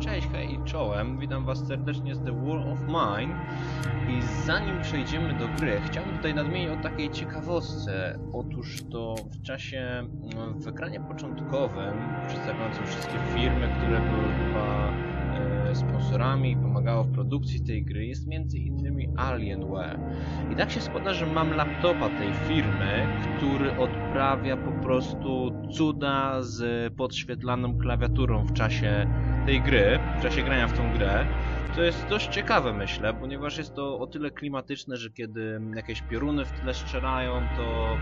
Cześć, hej, czołem. Witam was serdecznie z The War of Mine. I zanim przejdziemy do gry, chciałbym tutaj nadmienić o takiej ciekawostce. Otóż to w czasie, mm, w ekranie początkowym, przedstawiającym wszystkie firmy, które były chyba sponsorami i pomagało w produkcji tej gry, jest między innymi Alienware. I tak się składa, że mam laptopa tej firmy, który odprawia po prostu cuda z podświetlaną klawiaturą w czasie tej gry, w czasie grania w tą grę. To jest dość ciekawe, myślę, ponieważ jest to o tyle klimatyczne, że kiedy jakieś pioruny w tle strzelają, to,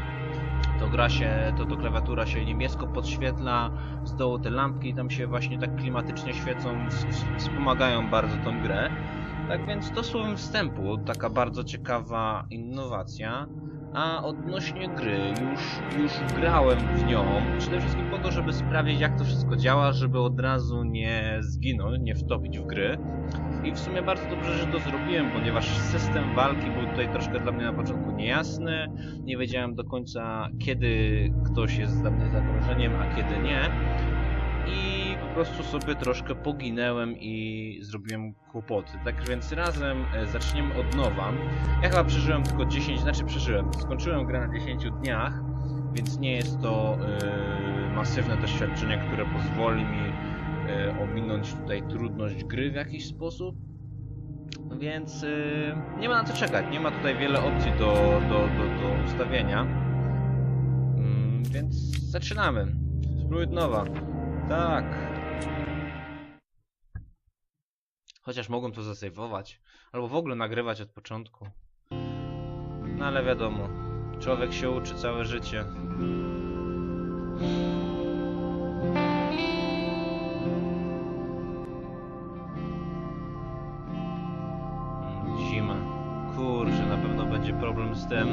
to gra się, to, to klawiatura się niebiesko podświetla, z dołu te lampki tam się właśnie tak klimatycznie świecą, wspomagają bardzo tą grę. Tak więc to słowem wstępu, taka bardzo ciekawa innowacja. A odnośnie gry, już, już grałem w nią, przede wszystkim po to, żeby sprawdzić jak to wszystko działa, żeby od razu nie zginąć, nie wtopić w gry. I w sumie bardzo dobrze, że to zrobiłem, ponieważ system walki był tutaj troszkę dla mnie na początku niejasny. Nie wiedziałem do końca, kiedy ktoś jest dla mnie zagrożeniem, a kiedy nie. I prostu sobie troszkę poginęłem i zrobiłem kłopoty. Tak więc razem e, zaczniemy od nowa. Ja chyba przeżyłem tylko 10, znaczy przeżyłem. Skończyłem grę na 10 dniach, więc nie jest to e, masywne doświadczenie, które pozwoli mi e, ominąć tutaj trudność gry w jakiś sposób. Więc e, nie ma na co czekać. Nie ma tutaj wiele opcji do, do, do, do ustawienia. Mm, więc zaczynamy. Spróbuj od nowa. Tak. Chociaż mogłem to zasejwować. Albo w ogóle nagrywać od początku. No ale wiadomo. Człowiek się uczy całe życie. Zima. Kurczę, na pewno będzie problem z tym.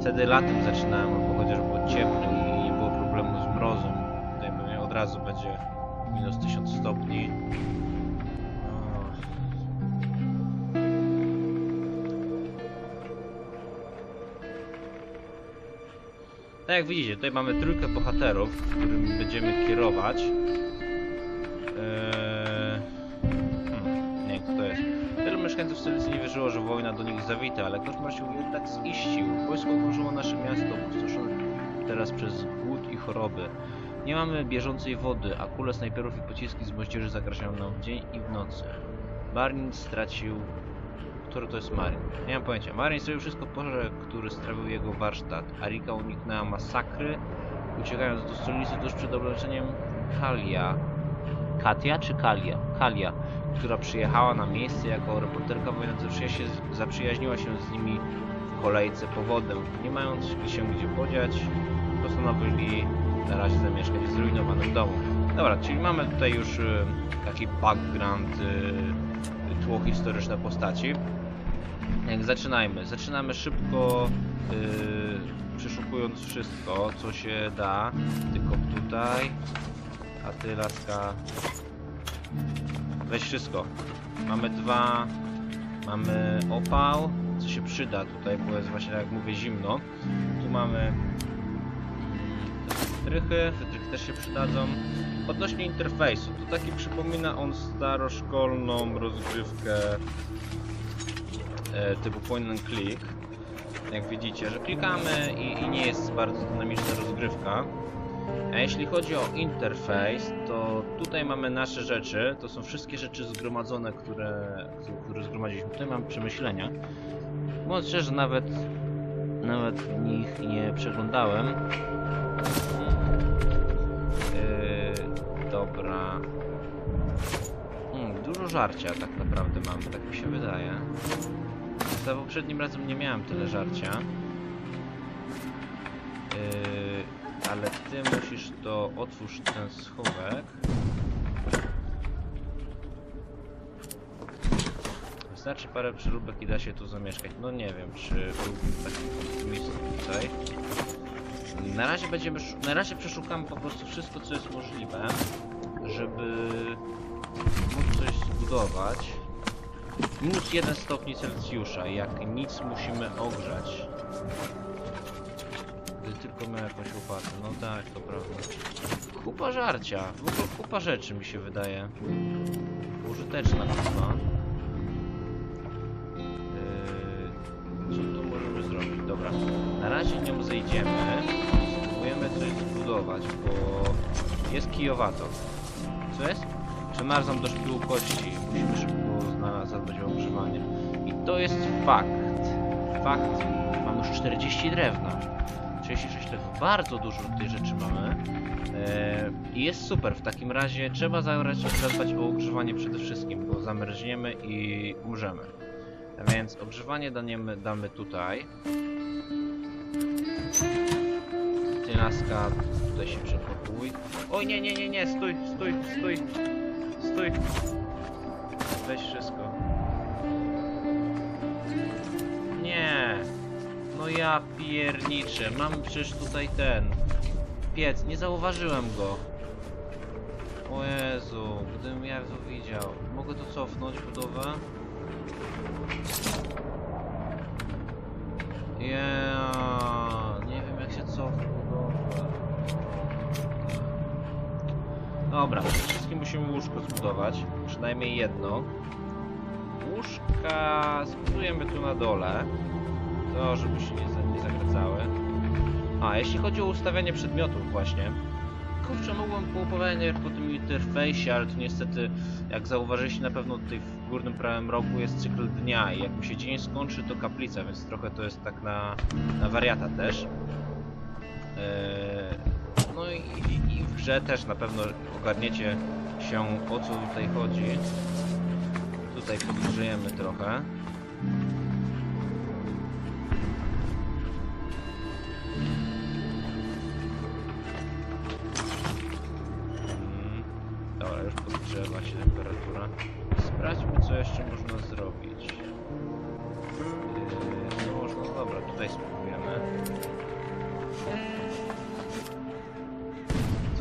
Wtedy latem zaczynałem, albo chociaż było ciepło i nie było problemu z mrozem. Tutaj pewnie od razu będzie minus 1000 stopni. Tak jak widzicie, tutaj mamy trójkę bohaterów, którymi będziemy kierować. Eee... Hmm, nie wiem kto to jest. Wielu mieszkańców stolicy nie wierzyło, że wojna do nich zawita, ale koszmar się jednak ziścił. Wojsko okrążyło nasze miasto, opustoszone teraz przez głód i choroby. Nie mamy bieżącej wody, a kule snajperów i pociski z moździerzy zagrażają nam w dzień i w nocy. Marin stracił... Który to jest Marin? Nie mam pojęcia. Marin zrobił wszystko w porze, który strawił jego warsztat. Arika uniknęła masakry, uciekając do stolicy tuż przed obleczeniem Kalia. Katia czy Kalia? Kalia, która przyjechała na miejsce jako reporterka wojenna zaprzyja- zaprzyjaźniła się z nimi w kolejce powodem. Nie mając się gdzie podziać, postanowili na razie zamieszkać w zrujnowanym domu. Dobra, czyli mamy tutaj już y, taki background, y, tło historyczne postaci. Jak zaczynajmy. Zaczynamy szybko, y, przeszukując wszystko, co się da. Tylko tutaj. A ty, laska, weź wszystko. Mamy dwa, mamy opał, co się przyda tutaj, bo jest właśnie, jak mówię, zimno. Tu mamy wytrychy też się przydadzą. Odnośnie interfejsu, to taki przypomina on staroszkolną rozgrywkę e, typu point and click. Jak widzicie, że klikamy i, i nie jest bardzo dynamiczna rozgrywka. A jeśli chodzi o interfejs, to tutaj mamy nasze rzeczy. To są wszystkie rzeczy zgromadzone, które, które zgromadziliśmy. Tutaj mamy przemyślenia. Mówiąc szczerze, nawet, nawet w nich nie przeglądałem. Dobra. Mm, dużo żarcia tak naprawdę mamy, tak mi się wydaje. Za poprzednim razem nie miałem tyle żarcia. Yy, ale ty musisz to otwórz ten schowek. Wystarczy parę przeróbek i da się tu zamieszkać. No nie wiem, czy byłbym taki optymistą tutaj. Na razie będziemy, na razie przeszukamy po prostu wszystko, co jest możliwe, żeby móc coś zbudować. Minus 1 stopni Celsjusza, jak nic musimy ogrzać. Gdy tylko miał jakąś łopatę, no tak, to prawda. Kupa żarcia, w ogóle kupa rzeczy mi się wydaje. użyteczna chyba. Yy, co tu możemy zrobić? Dobra, na razie nią zejdziemy. Spróbujemy coś zbudować, bo jest kijowato. Co jest? Przemarzam do szpiłu kości. Musimy szybko zadbać o ogrzewanie. I to jest fakt. Fakt. Mam już 40 drewna. 36 drewna. Bardzo dużo tej rzeczy mamy. Eee, I jest super. W takim razie trzeba zadbać o ogrzewanie przede wszystkim, bo zamrzniemy i umrzemy. A więc ogrzewanie daniemy, damy tutaj. Ty laska, tutaj się przepakuj. Oj, nie, nie, nie, nie, stój, stój, stój. Stój. Weź wszystko. Nie. No ja pierniczę. Mam przecież tutaj ten piec. Nie zauważyłem go. O Jezu, gdybym ja to widział. Mogę to cofnąć budowę? Ja nie wiem jak się cofnąć budowę. Dobra, przede wszystkim musimy łóżko zbudować. Przynajmniej jedno. Łóżka zbudujemy tu na dole. To, żeby się nie, nie zagracały. A, jeśli chodzi o ustawianie przedmiotów właśnie. Kurczę, mogłem poopowiadać po tym interfejsie, ale tu niestety, jak zauważyliście na pewno tutaj w górnym prawym rogu jest cykl dnia i jak mu się dzień skończy, to kaplica, więc trochę to jest tak na, na wariata też. Eee, no i, grze też na pewno ogarniecie się o co tutaj chodzi. Tutaj podgrzejemy trochę. Mm, Dobra, już podgrzewa się temperatura. Sprawdźmy co jeszcze można zrobić. Yy, co można, no dobra, tutaj spróbujemy.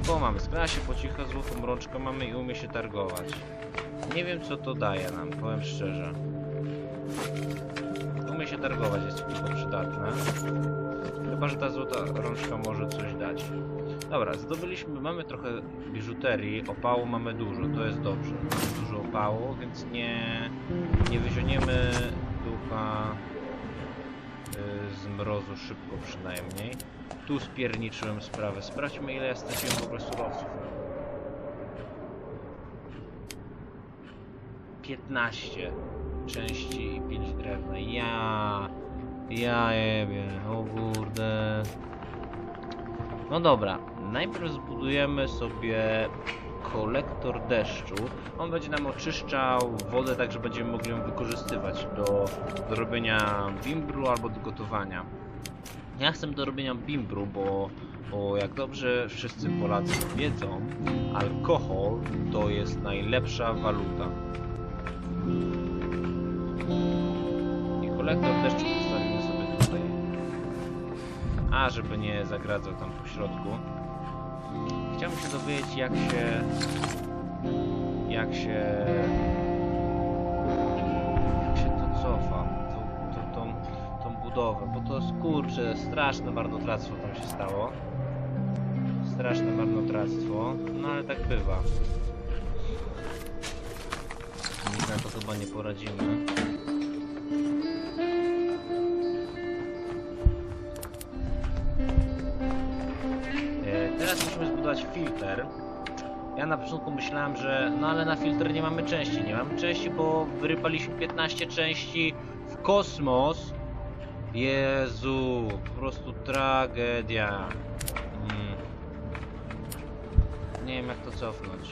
Co mamy? Sprawia się po cicho, złotą rączkę mamy i umie się targować. Nie wiem co to daje nam, powiem szczerze. Umie się targować jest tylko przydatne. Chyba, że ta złota rączka może coś dać. Dobra, zdobyliśmy, mamy trochę biżuterii, opału mamy dużo, to jest dobrze. Mamy dużo opału, więc nie, nie wyzioniemy ducha z mrozu szybko przynajmniej. Tu spierniczyłem sprawę. Sprawdźmy ile ja straciłem w ogóle surowców. 15 części i 5 drewna. Ja... Ja jebie, o kurde. No dobra, najpierw zbudujemy sobie kolektor deszczu. On będzie nam oczyszczał wodę, tak że będziemy mogli ją wykorzystywać do, do robienia bimbru albo do gotowania. Ja chcę do robienia bimbru, bo, bo jak dobrze wszyscy Polacy wiedzą, alkohol to jest najlepsza waluta. I kolektor deszczu postawimy sobie tutaj. A, żeby nie zagradzał tam po środku. Się dowiedzieć jak się... Jak się... Jak się to cofa. Tą, tą, tą, tą budowę. Bo to jest kurczę, straszne marnotrawstwo tam się stało. Straszne marnotrawstwo. No ale tak bywa. Na to chyba nie poradzimy. Teraz musimy zbudować filtr. Ja na początku myślałem, że no ale na filtr nie mamy części. Nie mamy części, bo wyrypaliśmy 15 części w kosmos. Jezu, po prostu tragedia. Mm. Nie wiem jak to cofnąć.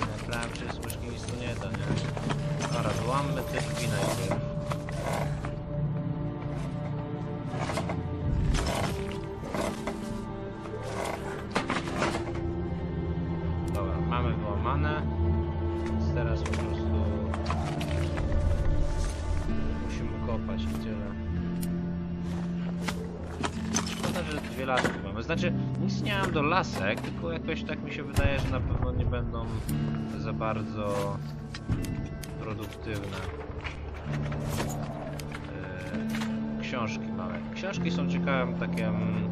Naprawiam czy z łyżki nic tu nie da, nie? Dobra, wyłammy te drzwi Znaczy, nic nie mam do lasek, tylko jakoś tak mi się wydaje, że na pewno nie będą za bardzo produktywne. Yy, książki mamy. Książki są ciekawym takim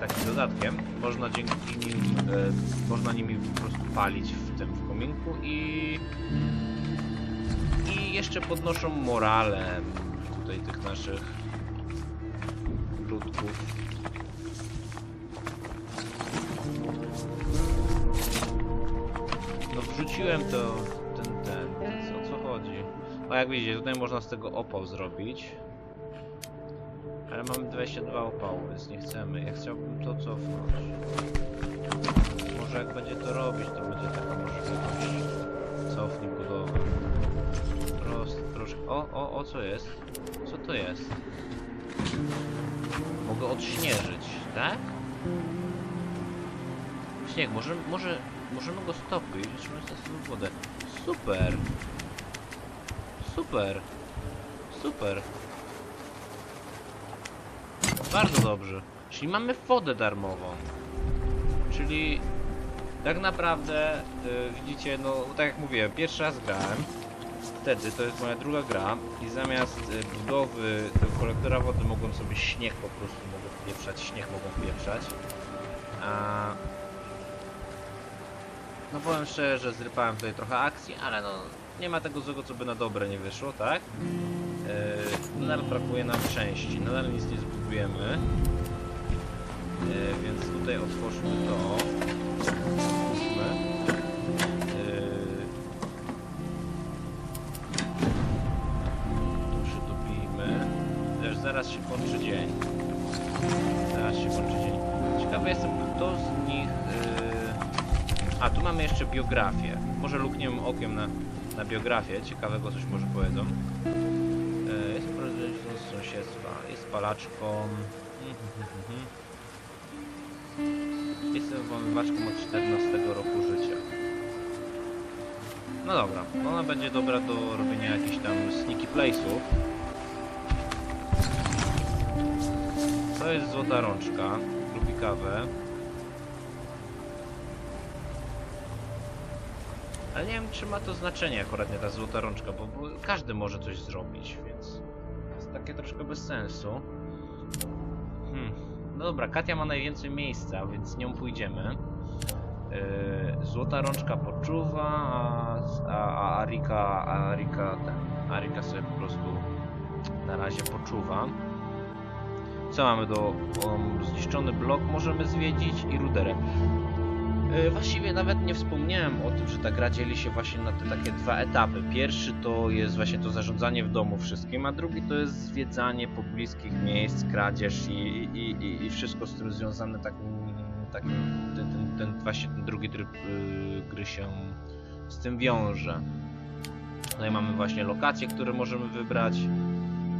takim dodatkiem. Można dzięki nim, e, można nimi po prostu palić w tym w kominku i i jeszcze podnoszą morale tutaj tych naszych ludków. Wrzuciłem to ten ten, więc o co chodzi? O jak widzicie, tutaj można z tego opał zrobić. Ale mamy 22 opału, więc nie chcemy. Ja chciałbym to cofnąć. Może jak będzie to robić, to będzie taka możliwość. Cofnij budowę. Prost, troszkę. O, o, o, co jest? Co to jest? Mogę odśnieżyć, tak? Śnieg, może, może, możemy go stopić, na sobie wodę. Super! Super! Super! Bardzo dobrze. Czyli mamy wodę darmową. Czyli tak naprawdę, y, widzicie, no tak jak mówiłem, pierwszy raz grałem. Wtedy to jest moja druga gra i zamiast y, budowy tego kolektora wody mogłem sobie śnieg po prostu mogę wpieprzać, śnieg mogą wpieprzać. A... No powiem szczerze, że zrypałem tutaj trochę akcji, ale no nie ma tego złego, co by na dobre nie wyszło, tak? Yy, nadal brakuje nam części, nadal nic nie zbudujemy. Yy, więc tutaj otwórzmy to. Otwórzmy. Yy, tu przytopimy. Też zaraz się kończy dzień. Zaraz się kończy dzień. Ciekawy jestem, kto z. A, tu mamy jeszcze biografię. Może lukniemy okiem na, na biografię. Ciekawego coś może powiedzą. E, Jest prezydentem z sąsiedztwa, jest palaczką. Mhm. Jestem włamywaczką od 14 roku życia. No dobra, ona będzie dobra do robienia jakichś tam sneaky place'ów. To jest złota rączka, lubi kawę. Ale nie wiem, czy ma to znaczenie akurat nie ta złota rączka, bo, bo każdy może coś zrobić, więc jest takie troszkę bez sensu. Hmm. No dobra, Katia ma najwięcej miejsca, więc nią pójdziemy. Yy, złota rączka poczuwa, a, a, Arika, Arika, Arika sobie po prostu na razie poczuwa. Co mamy do um, zniszczony blok możemy zwiedzić i ruderę. E, Właściwie nawet nie wspomniałem o tym, że ta gra dzieli się właśnie na te takie dwa etapy. Pierwszy to jest właśnie to zarządzanie w domu wszystkim, a drugi to jest zwiedzanie pobliskich miejsc, kradzież i, i, i, i wszystko z tym związane takim, takim ten, ten, ten, właśnie ten drugi tryb y, gry się z tym wiąże. Tutaj mamy właśnie lokacje, które możemy wybrać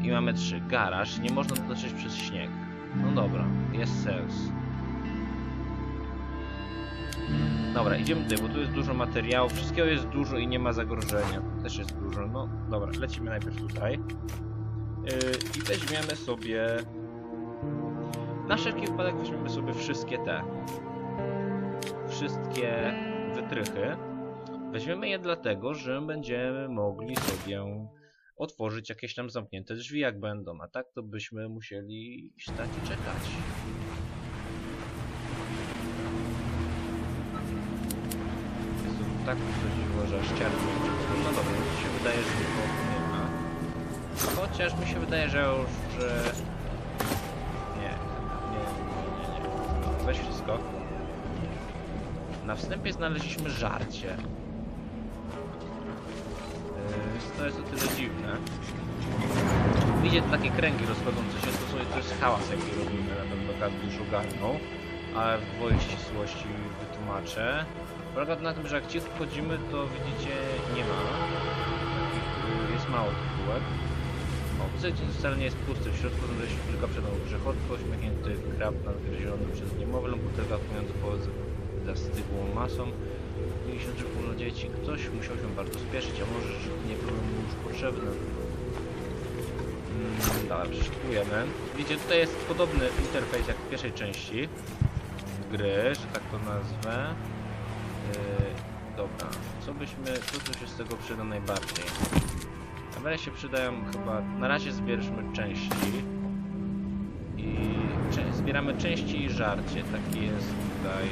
i mamy trzy. Garaż, nie można dotrzeć przez śnieg. No dobra, jest sens. Dobra, idziemy tutaj, bo tu jest dużo materiału. Wszystkiego jest dużo i nie ma zagrożenia. Tu też jest dużo. No dobra, lecimy najpierw tutaj. Yy, I weźmiemy sobie... Na wszelki wypadek weźmiemy sobie wszystkie te. Wszystkie wytrychy. Weźmiemy je dlatego, że będziemy mogli sobie otworzyć jakieś tam zamknięte drzwi, jak będą. A tak to byśmy musieli stać i czekać. Tak uchodziło, że ciarki No dobra, mi się wydaje, że nie ma. Chociaż mi się wydaje, że już, że... Nie, nie, nie, nie. Weź wszystko. Na wstępie znaleźliśmy żarcie. Yy, to jest o tyle dziwne. Widzicie takie kręgi rozchodzące się, to, sobie, to jest hałas jaki robimy, na pewno każdy ogarnął. Ale w gwoli ścisłości wytłumaczę. To na tym, że jak cicho wchodzimy, to widzicie nie ma. Jest mało tych kółek. O, widzicie, wcale nie jest pusty. W środku znajduje się kilka przedmiotów grzechotko, uśmiechnięty krab nadgryziony przez niemowlę, butelka płynąca po zastygłą masą. 50 na dzieci. Ktoś musiał się bardzo spieszyć, a może nie był mu już potrzebny. Mm, Dobra, przeszukujemy. Widzicie, tutaj jest podobny interfejs jak w pierwszej części gry, że tak to nazwę. Yy, dobra, co byśmy, co tu się z tego przyda najbardziej? Kamery się przydają chyba, na razie zbierzmy części i zbieramy części i żarcie. Taki jest tutaj